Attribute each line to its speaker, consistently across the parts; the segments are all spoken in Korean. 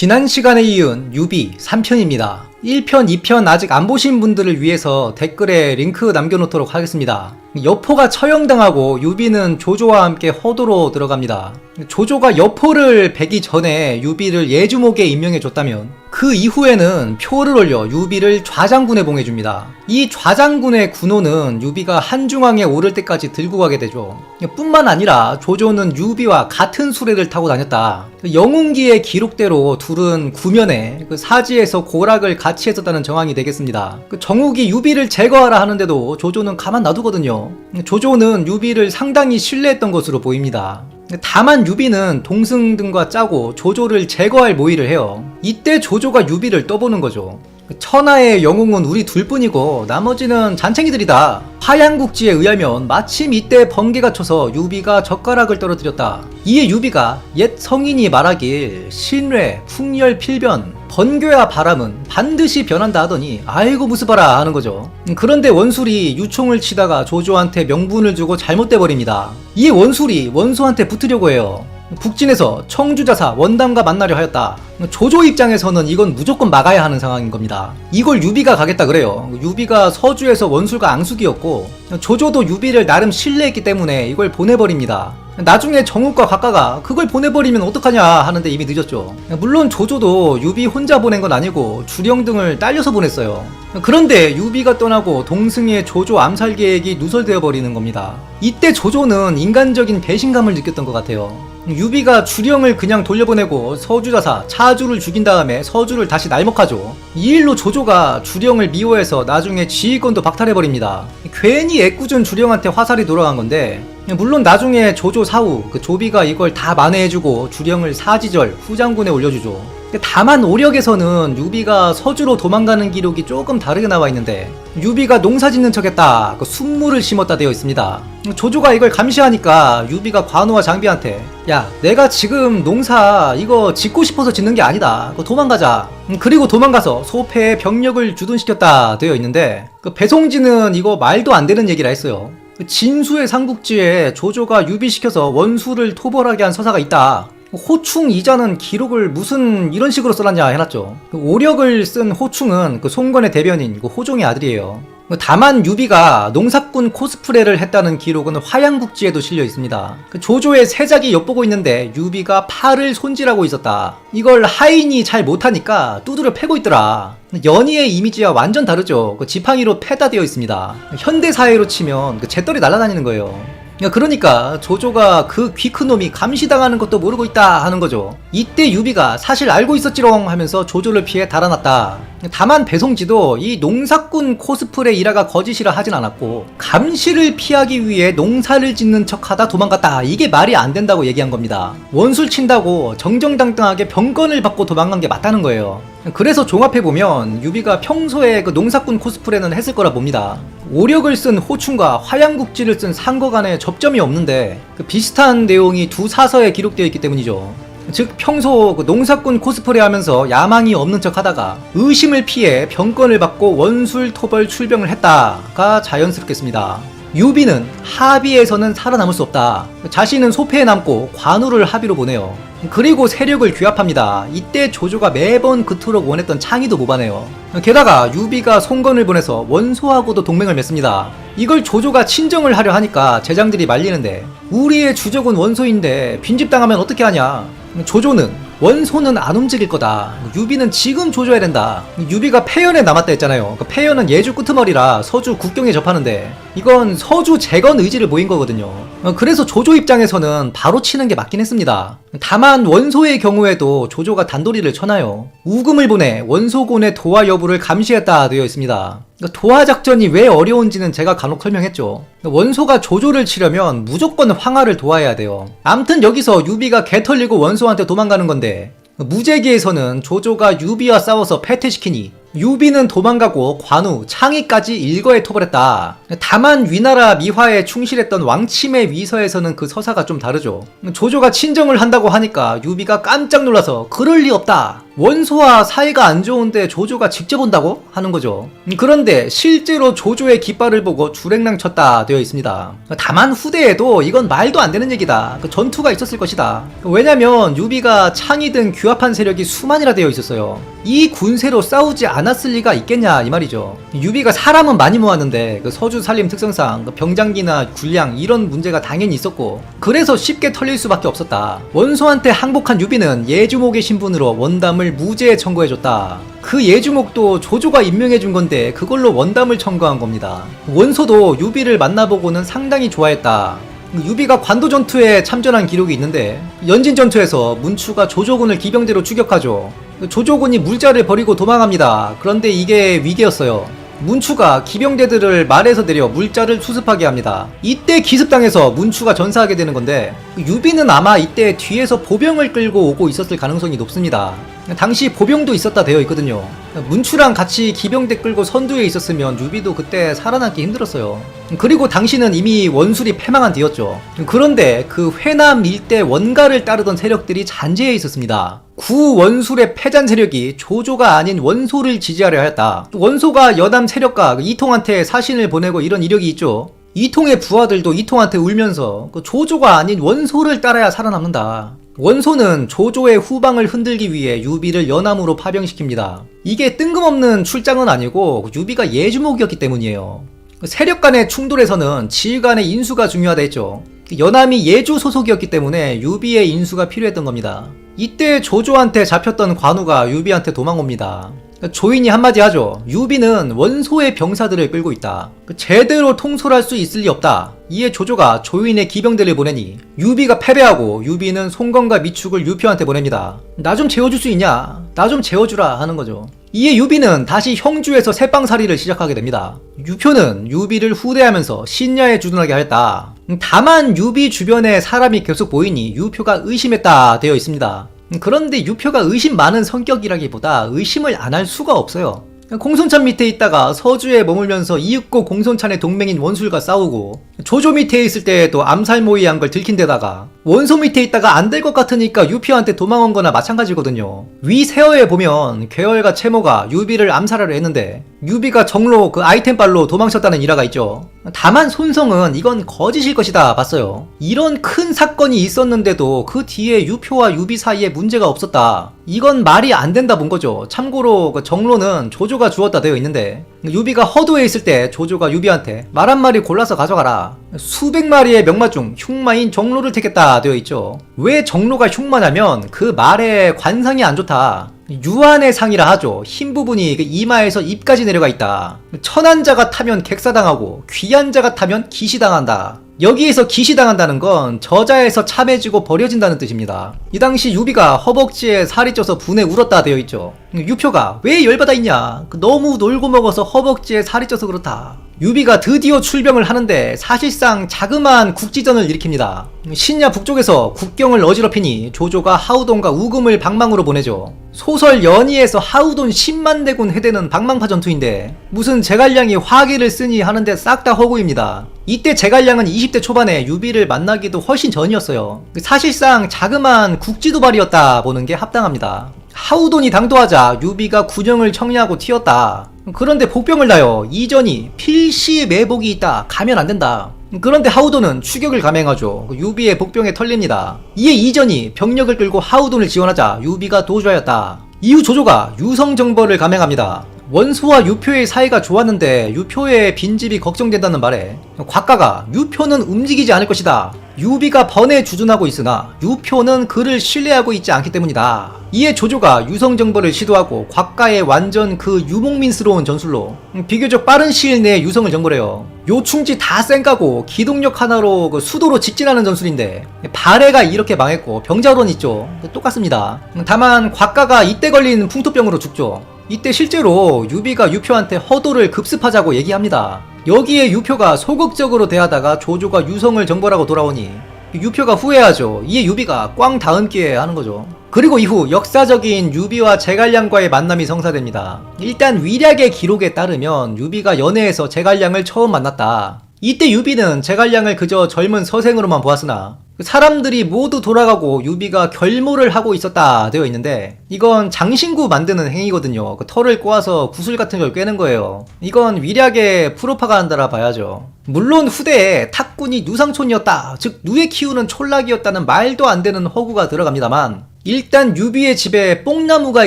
Speaker 1: 지난 시간에 이은 유비 3편입니다. 1편, 2편 아직 안 보신 분들을 위해서 댓글에 링크 남겨놓도록 하겠습니다. 여포가 처형당하고 유비는 조조와 함께 허도로 들어갑니다. 조조가 여포를 베기 전에 유비를 예주목에 임명해줬다면 그 이후에는 표를 올려 유비를 좌장군에 봉해줍니다. 이 좌장군의 군호는 유비가 한중왕에 오를 때까지 들고 가게 되죠. 뿐만 아니라 조조는 유비와 같은 수레를 타고 다녔다. 영웅기의 기록대로 둘은 구면에 그 사지에서 고락을 같이 했었다는 정황이 되겠습니다. 그 정욱이 유비를 제거하라 하는데도 조조는 가만 놔두거든요. 조조는 유비를 상당히 신뢰했던 것으로 보입니다. 다만 유비는 동승 등과 짜고 조조를 제거할 모의를 해요. 이때 조조가 유비를 떠보는 거죠. 천하의 영웅은 우리 둘뿐이고 나머지는 잔챙이들이다. 화양국지에 의하면 마침 이때 번개가 쳐서 유비가 젓가락을 떨어뜨렸다. 이에 유비가 옛 성인이 말하길 신뢰, 풍열, 필변, 번개와 바람은 반드시 변한다 하더니 아이고 무스바라 하는 거죠. 그런데 원술이 유총을 치다가 조조한테 명분을 주고 잘못돼 버립니다. 이에 원술이 원소한테 붙으려고 해요. 북진에서 청주자사 원담과 만나려 하였다. 조조 입장에서는 이건 무조건 막아야 하는 상황인 겁니다. 이걸 유비가 가겠다 그래요. 유비가 서주에서 원술과 앙숙이었고 조조도 유비를 나름 신뢰했기 때문에 이걸 보내버립니다. 나중에 정욱과 각가가 그걸 보내버리면 어떡하냐 하는데 이미 늦었죠. 물론 조조도 유비 혼자 보낸 건 아니고 주령 등을 딸려서 보냈어요. 그런데 유비가 떠나고 동승의 조조 암살 계획이 누설되어 버리는 겁니다. 이때 조조는 인간적인 배신감을 느꼈던 것 같아요. 유비가 주령을 그냥 돌려보내고 서주자사 차주를 죽인 다음에 서주를 다시 날먹하죠. 이 일로 조조가 주령을 미워해서 나중에 지휘권도 박탈해버립니다. 괜히 애꿎은 주령한테 화살이 돌아간 건데 물론 나중에 조조 사후 그 조비가 이걸 다 만회해주고 주령을 사지절 후장군에 올려주죠. 다만 오력에서는 유비가 서주로 도망가는 기록이 조금 다르게 나와 있는데 유비가 농사 짓는 척했다 그 순물을 심었다 되어 있습니다. 조조가 이걸 감시하니까 유비가 관우와 장비한테 야 내가 지금 농사 이거 짓고 싶어서 짓는 게 아니다. 그 도망가자. 음, 그리고 도망가서 소패에 병력을 주둔시켰다 되어 있는데 그 배송지는 이거 말도 안 되는 얘기라 했어요. 그 진수의 삼국지에 조조가 유비시켜서 원수를 토벌하게 한 서사가 있다 호충 이자는 기록을 무슨 이런 식으로 써놨냐 해놨죠. 그 오력을 쓴 호충은 그 송건의 대변인 그 호종의 아들이에요. 그 다만 유비가 농사꾼 코스프레를 했다는 기록은 화양국지에도 실려 있습니다. 그 조조의 세작이 엿보고 있는데 유비가 팔을 손질하고 있었다. 이걸 하인이 잘 못하니까 두드려 패고 있더라. 연희의 이미지와 완전 다르죠. 그 지팡이로 패다 되어 있습니다. 현대 사회로 치면 그 재떨이 날아다니는 거예요. 야, 그러니까 조조가 그 귀 큰 놈이 감시당하는 것도 모르고 있다 하는 거죠. 이때 유비가 사실 알고 있었지롱 하면서 조조를 피해 달아났다. 다만 배송지도 이 농사꾼 코스프레 일화가 거짓이라 하진 않았고 감시를 피하기 위해 농사를 짓는 척하다 도망갔다. 이게 말이 안 된다고 얘기한 겁니다. 원술 친다고 정정당당하게 병건을 받고 도망간 게 맞다는 거예요. 그래서 종합해보면 유비가 평소에 그 농사꾼 코스프레는 했을 거라 봅니다. 오력을 쓴 호충과 화양국지를 쓴 상거 간에 접점이 없는데 그 비슷한 내용이 두 사서에 기록되어 있기 때문이죠. 즉 평소 그 농사꾼 코스프레 하면서 야망이 없는 척 하다가 의심을 피해 병건을 받고 원술 토벌 출병을 했다가 자연스럽겠습니다. 유비는 합의에서는 살아남을 수 없다. 자신은 소패에 남고 관우를 합의로 보내요. 그리고 세력을 규합합니다. 이때 조조가 매번 그토록 원했던 창의도 모아내요. 게다가 유비가 송건을 보내서 원소하고도 동맹을 맺습니다. 이걸 조조가 친정을 하려 하니까 제장들이 말리는데 우리의 주적은 원소인데 빈집당하면 어떻게 하냐. 조조는 원소는 안 움직일 거다. 유비는 지금 조져야 된다. 유비가 폐연에 남았다 했잖아요. 그 폐연은 예주 끄트머리라 서주 국경에 접하는데 이건 서주 재건 의지를 모인 거거든요. 어, 그래서 조조 입장에서는 바로 치는 게 맞긴 했습니다. 다만 원소의 경우에도 조조가 단도리를 쳐나요. 우금을 보내 원소군의 도화 여부를 감시했다 되어 있습니다. 그러니까 도하 작전이 왜 어려운지는 제가 간혹 설명했죠. 원소가 조조를 치려면 무조건 황하를 도와야 돼요. 암튼 여기서 유비가 개 털리고 원소한테 도망가는 건데 무제기에서는 조조가 유비와 싸워서 패퇴시키니 유비는 도망가고 관우, 창의까지 일거에 토벌했다. 다만 위나라 미화에 충실했던 왕침의 위서에서는 그 서사가 좀 다르죠. 조조가 친정을 한다고 하니까 유비가 깜짝 놀라서 그럴 리 없다. 원소와 사이가 안 좋은데 조조가 직접 온다고 하는 거죠. 그런데 실제로 조조의 깃발을 보고 주랭랑 쳤다 되어 있습니다. 다만 후대에도 이건 말도 안 되는 얘기다. 그 전투가 있었을 것이다. 왜냐면 유비가 창이 등 규합한 세력이 수만이라 되어 있었어요. 이 군세로 싸우지 않았을 리가 있겠냐 이 말이죠. 유비가 사람은 많이 모았는데 그 서주 살림 특성상 그 병장기나 군량 이런 문제가 당연히 있었고 그래서 쉽게 털릴 수밖에 없었다. 원소한테 항복한 유비는 예주목의 신분으로 원담을 무죄에 청구해줬다. 그 예주목도 조조가 임명해준 건데 그걸로 원담을 청구한 겁니다. 원소도 유비를 만나보고는 상당히 좋아했다. 유비가 관도 전투에 참전한 기록이 있는데 연진 전투에서 문추가 조조군을 기병대로 추격하죠. 조조군이 물자를 버리고 도망합니다. 그런데 이게 위기였어요. 문추가 기병대들을 말에서 내려 물자를 수습하게 합니다. 이때 기습당해서 문추가 전사하게 되는 건데 유비는 아마 이때 뒤에서 보병을 끌고 오고 있었을 가능성이 높습니다. 당시 보병도 있었다 되어 있거든요. 문추랑 같이 기병대 끌고 선두에 있었으면 유비도 그때 살아남기 힘들었어요. 그리고 당시는 이미 원술이 패망한 뒤였죠. 그런데 그 회남 일대 원가를 따르던 세력들이 잔재해 있었습니다. 구 원술의 패잔 세력이 조조가 아닌 원소를 지지하려 하였다. 원소가 여담 세력과 이통한테 사신을 보내고 이런 이력이 있죠. 이통의 부하들도 이통한테 울면서 그 조조가 아닌 원소를 따라야 살아남는다. 원소는 조조의 후방을 흔들기 위해 유비를 연암으로 파병시킵니다. 이게 뜬금없는 출장은 아니고 유비가 예주목이었기 때문이에요. 세력 간의 충돌에서는 지휘 간의 인수가 중요하다 했죠. 연암이 예주 소속이었기 때문에 유비의 인수가 필요했던 겁니다. 이때 조조한테 잡혔던 관우가 유비한테 도망옵니다. 조인이 한마디 하죠. 유비는 원소의 병사들을 끌고 있다. 제대로 통솔할 수 있을 리 없다. 이에 조조가 조인의 기병대를 보내니 유비가 패배하고 유비는 송건과 미축을 유표한테 보냅니다. 나 좀 재워줄 수 있냐? 나 좀 재워주라 하는 거죠. 이에 유비는 다시 형주에서 새빵살이를 시작하게 됩니다. 유표는 유비를 후대하면서 신야에 주둔하게 하였다. 다만 유비 주변에 사람이 계속 보이니 유표가 의심했다 되어 있습니다. 그런데 유표가 의심 많은 성격이라기보다 의심을 안 할 수가 없어요. 공손찬 밑에 있다가 서주에 머물면서 이윽고 공손찬의 동맹인 원술과 싸우고 조조 밑에 있을 때에도 암살 모의한 걸 들킨 데다가 원소 밑에 있다가 안 될 것 같으니까 유피한테 도망온 거나 마찬가지거든요. 위 세어에 보면 괴월과 채모가 유비를 암살하려 했는데 유비가 정로 그 아이템발로 도망쳤다는 일화가 있죠. 다만 손성은 이건 거짓일 것이다 봤어요. 이런 큰 사건이 있었는데도 그 뒤에 유표와 유비 사이에 문제가 없었다. 이건 말이 안 된다 본 거죠. 참고로 그 정로는 조조가 주었다 되어 있는데 유비가 허도에 있을 때 조조가 유비한테 말 한 마리 골라서 가져가라. 수백 마리의 명마 중 흉마인 정로를 택했다 되어 있죠. 왜 정로가 흉마냐면 그 말의 관상이 안 좋다. 유한의 상이라 하죠. 흰 부분이 그 이마에서 입까지 내려가 있다. 천한 자가 타면 객사당하고 귀한 자가 타면 기시당한다. 여기에서 기시당한다는 건 저자에서 참해지고 버려진다는 뜻입니다. 이 당시 유비가 허벅지에 살이 쪄서 분에 울었다 되어 있죠. 유표가 왜 열받아 있냐? 그 너무 놀고 먹어서 허벅지에 살이 쪄서 그렇다. 유비가 드디어 출병을 하는데 사실상 자그마한 국지전을 일으킵니다. 신야 북쪽에서 국경을 어지럽히니 조조가 하우돈과 우금을 방망으로 보내죠. 소설 연희에서 하우돈 10만 대군 해대는 방망파 전투인데 무슨 제갈량이 화기를 쓰니 하는데 싹 다 허구입니다. 이때 제갈량은 20대 초반에 유비를 만나기도 훨씬 전이었어요. 사실상 자그마한 국지도발이었다 보는 게 합당합니다. 하우돈이 당도하자 유비가 군영을 청리하고 튀었다. 그런데 복병을 다요 이전이 필시 매복이 있다. 가면 안 된다. 그런데 하우돈은 추격을 감행하죠. 유비의 복병에 털립니다. 이에 이전이 병력을 끌고 하우돈을 지원하자 유비가 도주하였다. 이후 조조가 유성정벌을 감행합니다. 원소와 유표의 사이가 좋았는데 유표의 빈집이 걱정된다는 말에 곽가가 유표는 움직이지 않을 것이다. 유비가 번에 주둔하고 있으나 유표는 그를 신뢰하고 있지 않기 때문이다. 이에 조조가 유성정벌을 시도하고 곽가의 완전 그 유목민스러운 전술로 비교적 빠른 시일 내에 유성을 정벌해요. 요충지 다 쌩까고 기동력 하나로 그 수도로 직진하는 전술인데 발해가 이렇게 망했고 병자론 있죠. 똑같습니다. 다만 곽가가 이때 걸린 풍토병으로 죽죠. 이때 실제로 유비가 유표한테 허도를 급습하자고 얘기합니다. 여기에 유표가 소극적으로 대하다가 조조가 유성을 정벌하고 돌아오니 유표가 후회하죠. 이에 유비가 꽝 다음 기회에 하는 거죠. 그리고 이후 역사적인 유비와 제갈량과의 만남이 성사됩니다. 일단 위략의 기록에 따르면 유비가 연애에서 제갈량을 처음 만났다. 이때 유비는 제갈량을 그저 젊은 서생으로만 보았으나 사람들이 모두 돌아가고 유비가 결모를 하고 있었다 되어 있는데 이건 장신구 만드는 행위거든요. 그 털을 꼬아서 구슬 같은 걸 꿰는 거예요. 이건 위략의 프로파간다라 봐야죠. 물론 후대에 탁군이 누상촌이었다, 즉 누에 키우는 촌락이었다는 말도 안 되는 허구가 들어갑니다만 일단 유비의 집에 뽕나무가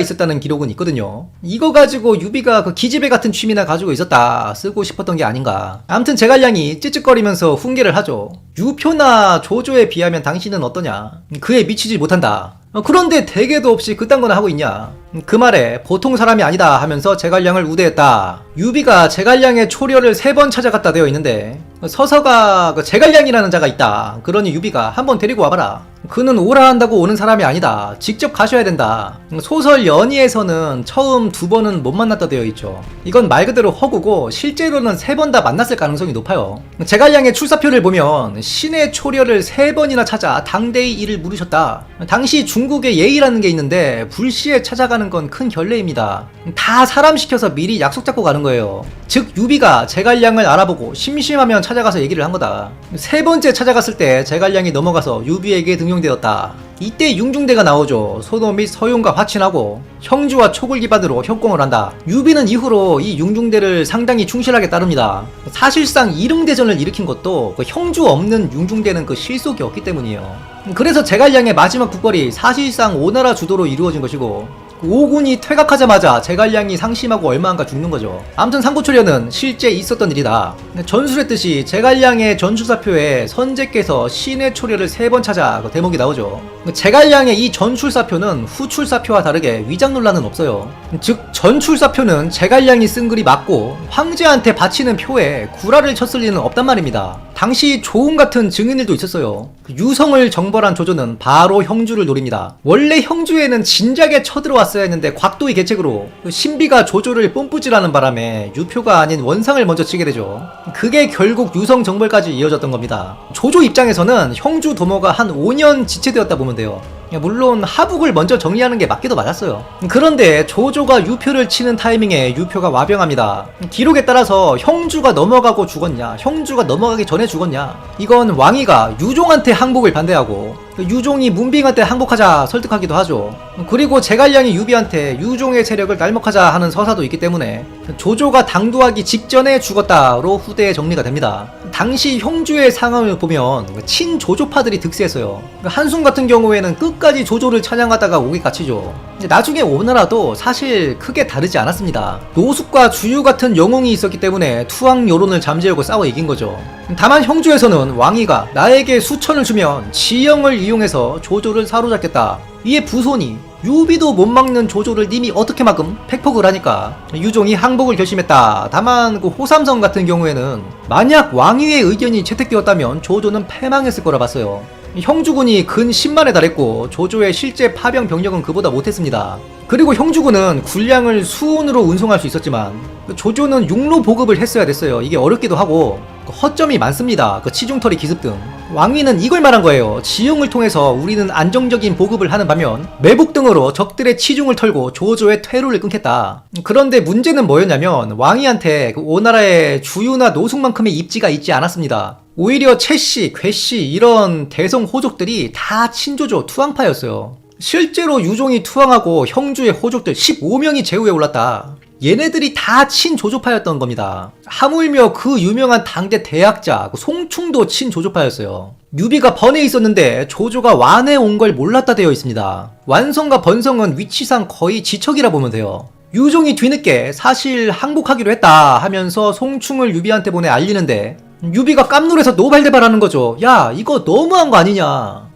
Speaker 1: 있었다는 기록은 있거든요. 이거 가지고 유비가 그 기집애 같은 취미나 가지고 있었다 쓰고 싶었던 게 아닌가. 아무튼 제갈량이 찌찌거리면서 훈계를 하죠. 유표나 조조에 비하면 당신은 어떠냐? 그에 미치지 못한다. 어, 그런데 대개도 없이 그딴 거나 하고 있냐? 그 말에 보통 사람이 아니다 하면서 제갈량을 우대했다. 유비가 제갈량의 초려를 세 번 찾아갔다 되어 있는데 서서가 그 제갈량이라는 자가 있다. 그러니 유비가 한번 데리고 와봐라. 그는 오라 한다고 오는 사람이 아니다. 직접 가셔야 된다. 소설 연희에서는 처음 두 번은 못 만났다 되어 있죠. 이건 말 그대로 허구고 실제로는 세 번 다 만났을 가능성이 높아요. 제갈량의 출사표를 보면 신의 초려를 세 번이나 찾아 당대의 일을 물으셨다. 당시 중 국에 예의라는 게 있는데 불시에 찾아가는 건 큰 결례입니다. 다 사람 시켜서 미리 약속 잡고 가는 거예요. 즉 유비가 제갈량을 알아보고 심심하면 찾아가서 얘기를 한 거다. 세 번째 찾아갔을 때 제갈량이 넘어가서 유비에게 등용되었다. 이때 융중대가 나오죠. 소도 및 서용과 화친하고 형주와 촉을 기반으로 협공을 한다. 유비는 이후로 이 융중대를 상당히 충실하게 따릅니다. 사실상 이릉대전을 일으킨 것도 그 형주 없는 융중대는 그 실속이 없기 때문이에요. 그래서 제갈량의 마지막 국벌이 사실상 오나라 주도로 이루어진 것이고 오군이 퇴각하자마자 제갈량이 상심하고 얼마 안가 죽는 거죠. 아무튼 상고초려는 실제 있었던 일이다. 전술했듯이 제갈량의 전술사표에 선제께서 신의 초려를 세 번 찾아 그 대목이 나오죠. 제갈량의 이 전출사표는 후출사표와 다르게 위장 논란은 없어요. 즉 전출사표는 제갈량이 쓴 글이 맞고 황제한테 바치는 표에 구라를 쳤을 리는 없단 말입니다. 당시 조웅 같은 증인들도 있었어요. 유성을 정벌한 조조는 바로 형주를 노립니다. 원래 형주에는 진작에 쳐들어왔어야 했는데 곽도의 계책으로 신비가 조조를 뽐뿌질하는 바람에 유표가 아닌 원상을 먼저 치게 되죠. 그게 결국 유성 정벌까지 이어졌던 겁니다. 조조 입장에서는 형주 도모가 한 5년 지체되었다 보면 돼요. 물론 하북을 먼저 정리하는 게 맞기도 맞았어요. 그런데 조조가 유표를 치는 타이밍에 유표가 와병합니다. 기록에 따라서 형주가 넘어가고 죽었냐, 형주가 넘어가기 전에 죽었냐. 이건 왕이가 유종한테 항복을 반대하고 유종이 문빙한테 항복하자 설득하기도 하죠. 그리고 제갈량이 유비한테 유종의 세력을 날먹하자 하는 서사도 있기 때문에 조조가 당도하기 직전에 죽었다로 후대에 정리가 됩니다. 당시 형주의 상황을 보면 친조조파들이 득세했어요. 한순 같은 경우에는 끝까지 조조를 찬양하다가 옥에 갇히죠. 나중에 오나라도 사실 크게 다르지 않았습니다. 노숙과 주유 같은 영웅이 있었기 때문에 투항 여론을 잠재우고 싸워 이긴 거죠. 다만 형주에서는 왕이가 나에게 수천을 주면 지형을 이용해서 조조를 사로잡겠다. 이에 부손이 유비도 못 막는 조조를 님이 어떻게 막음? 팩폭을 하니까 유종이 항복을 결심했다. 다만 그 호삼성 같은 경우에는 만약 왕위의 의견이 채택되었다면 조조는 패망했을 거라 봤어요. 형주군이 근 10만에 달했고 조조의 실제 파병 병력은 그보다 못했습니다. 그리고 형주군은 군량을 수온으로 운송할 수 있었지만 조조는 육로 보급을 했어야 됐어요. 이게 어렵기도 하고 허점이 많습니다. 그 치중털이 기습 등. 왕위는 이걸 말한 거예요. 지형을 통해서 우리는 안정적인 보급을 하는 반면 매복 등으로 적들의 치중을 털고 조조의 퇴로를 끊겠다. 그런데 문제는 뭐였냐면 왕위한테 그 오나라의 주유나 노숙만큼의 입지가 있지 않았습니다. 오히려 채씨, 괴씨 이런 대성 호족들이 다 친조조 투항파였어요. 실제로 유종이 투항하고 형주의 호족들 15명이 제후에 올랐다. 얘네들이 다 친조조파였던 겁니다. 하물며 그 유명한 당대 대학자 그 송충도 친조조파였어요. 유비가 번에 있었는데 조조가 완에 온 걸 몰랐다 되어 있습니다. 완성과 번성은 위치상 거의 지척이라 보면 돼요. 유종이 뒤늦게 사실 항복하기로 했다 하면서 송충을 유비한테 보내 알리는데 유비가 깜놀해서 노발대발하는 거죠. 야, 이거 너무한 거 아니냐.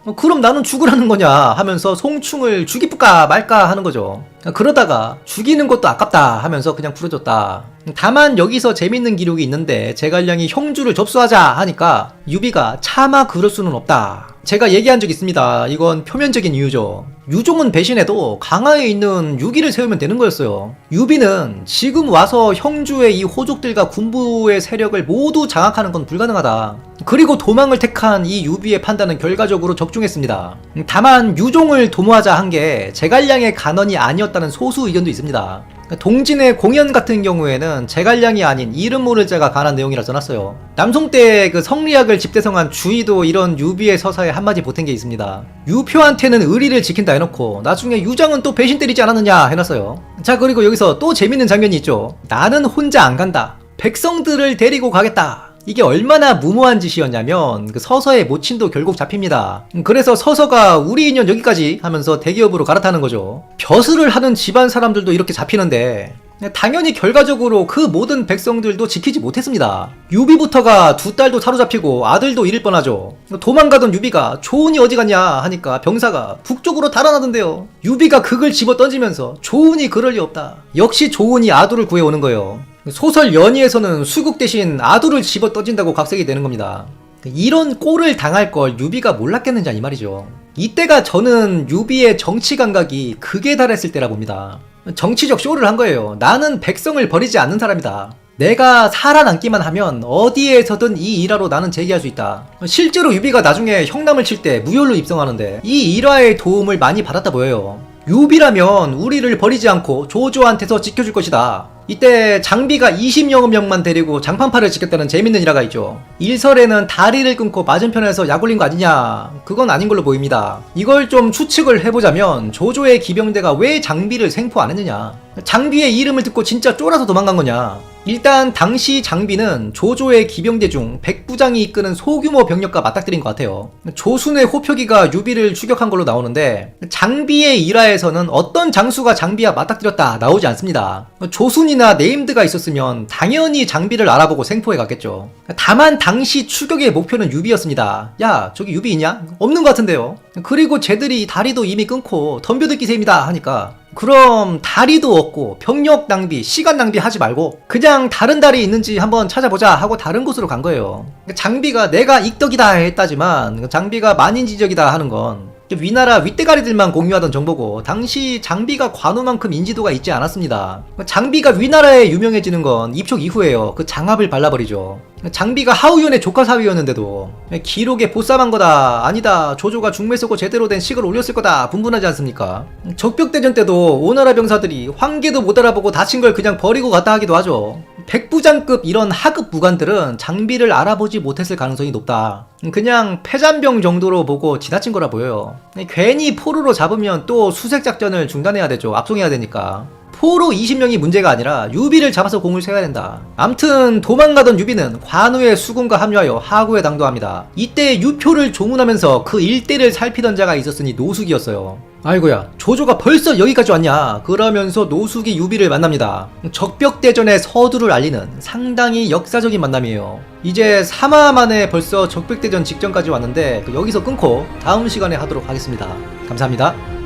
Speaker 1: 어, 그럼 나는 죽으라는 거냐 하면서 송충을 죽이을까 말까 하는 거죠. 그러다가 죽이는 것도 아깝다 하면서 그냥 풀어줬다. 다만 여기서 재밌는 기록이 있는데 제갈량이 형주를 접수하자 하니까 유비가 차마 그럴 수는 없다. 제가 얘기한 적 있습니다. 이건 표면적인 이유죠. 유종은 배신해도 강화에 있는 유기를 세우면 되는 거였어요. 유비는 지금 와서 형주의 이 호족들과 군부의 세력을 모두 장악하는 건 불가능하다. 그리고 도망을 택한 이 유비의 판단은 결과적으로 적중했습니다. 다만 유종을 도모하자 한 게 제갈량의 간언이 아니었다는 소수 의견도 있습니다. 동진의 공연 같은 경우에는 제갈량이 아닌 이름 모를 자가 관한 내용이라 써놨어요. 남송 때 그 성리학을 집대성한 주의도 이런 유비의 서사에 한마디 보탠 게 있습니다. 유표한테는 의리를 지킨다 해놓고 나중에 유장은 또 배신 때리지 않았느냐 해놨어요. 자 그리고 여기서 또 재밌는 장면이 있죠. 나는 혼자 안 간다. 백성들을 데리고 가겠다. 이게 얼마나 무모한 짓이었냐면 그 서서의 모친도 결국 잡힙니다. 그래서 서서가 우리 인연 여기까지 하면서 대기업으로 갈아타는 거죠. 벼슬을 하는 집안 사람들도 이렇게 잡히는데 당연히 결과적으로 그 모든 백성들도 지키지 못했습니다. 유비부터가 두 딸도 사로잡히고 아들도 잃을 뻔하죠. 도망가던 유비가 조은이 어디 갔냐 하니까 병사가 북쪽으로 달아나던데요. 유비가 극을 집어 던지면서 조은이 그럴 리 없다. 역시 조은이 아두를 구해오는 거예요. 소설 연희에서는 수국 대신 아두를 집어 던진다고 각색이 되는 겁니다. 이런 꼴을 당할 걸 유비가 몰랐겠느냐 이 말이죠. 이때가 저는 유비의 정치 감각이 극에 달했을 때라 봅니다. 정치적 쇼를 한 거예요. 나는 백성을 버리지 않는 사람이다. 내가 살아남기만 하면 어디에서든 이 일화로 나는 제기할 수 있다. 실제로 유비가 나중에 형남을 칠 때 무혈로 입성하는데 이 일화의 도움을 많이 받았다 보여요. 유비라면 우리를 버리지 않고 조조한테서 지켜줄 것이다. 이때 장비가 20여 명만 데리고 장판파를 지켰다는 재밌는 일화가 있죠. 일설에는 다리를 끊고 맞은편에서 약 올린 거 아니냐. 그건 아닌 걸로 보입니다. 이걸 좀 추측을 해보자면 조조의 기병대가 왜 장비를 생포 안 했느냐. 장비의 이름을 듣고 진짜 쫄아서 도망간 거냐. 일단 당시 장비는 조조의 기병대 중 백부장이 이끄는 소규모 병력과 맞닥뜨린 것 같아요. 조순의 호표기가 유비를 추격한 걸로 나오는데 장비의 일화에서는 어떤 장수가 장비와 맞닥뜨렸다 나오지 않습니다. 조순이나 네임드가 있었으면 당연히 장비를 알아보고 생포해 갔겠죠. 다만 당시 추격의 목표는 유비였습니다. 야 저기 유비 있냐? 없는 것 같은데요. 그리고 쟤들이 다리도 이미 끊고 덤벼들 기세입니다 하니까 그럼 다리도 없고 병력 낭비, 시간 낭비 하지 말고 그냥 다른 다리 있는지 한번 찾아보자 하고 다른 곳으로 간 거예요. 장비가 내가 익덕이다 했다지만 장비가 만인 지적이다 하는 건 위나라 윗대가리들만 공유하던 정보고 당시 장비가 관우만큼 인지도가 있지 않았습니다. 장비가 위나라에 유명해지는 건 입촉 이후에요. 그 장압을 발라버리죠. 장비가 하우연의 조카 사위였는데도 기록에 보쌈한 거다 아니다 조조가 중매 쓰고 제대로 된 식을 올렸을 거다 분분하지 않습니까? 적벽대전 때도 오나라 병사들이 황계도 못 알아보고 다친 걸 그냥 버리고 갔다 하기도 하죠. 백부장급 이런 하급 부관들은 장비를 알아보지 못했을 가능성이 높다. 그냥 패잔병 정도로 보고 지나친 거라 보여요. 괜히 포로로 잡으면 또 수색 작전을 중단해야 되죠. 압송해야 되니까. 포로 20명이 문제가 아니라 유비를 잡아서 공을 세워야 된다. 암튼 도망가던 유비는 관우의 수군과 합류하여 하구에 당도합니다. 이때 유표를 조문하면서 그 일대를 살피던 자가 있었으니 노숙이었어요. 아이고야 조조가 벌써 여기까지 왔냐? 그러면서 노숙이 유비를 만납니다. 적벽대전의 서두를 알리는 상당히 역사적인 만남이에요. 이제 3화 만에 벌써 적벽대전 직전까지 왔는데 여기서 끊고 다음 시간에 하도록 하겠습니다. 감사합니다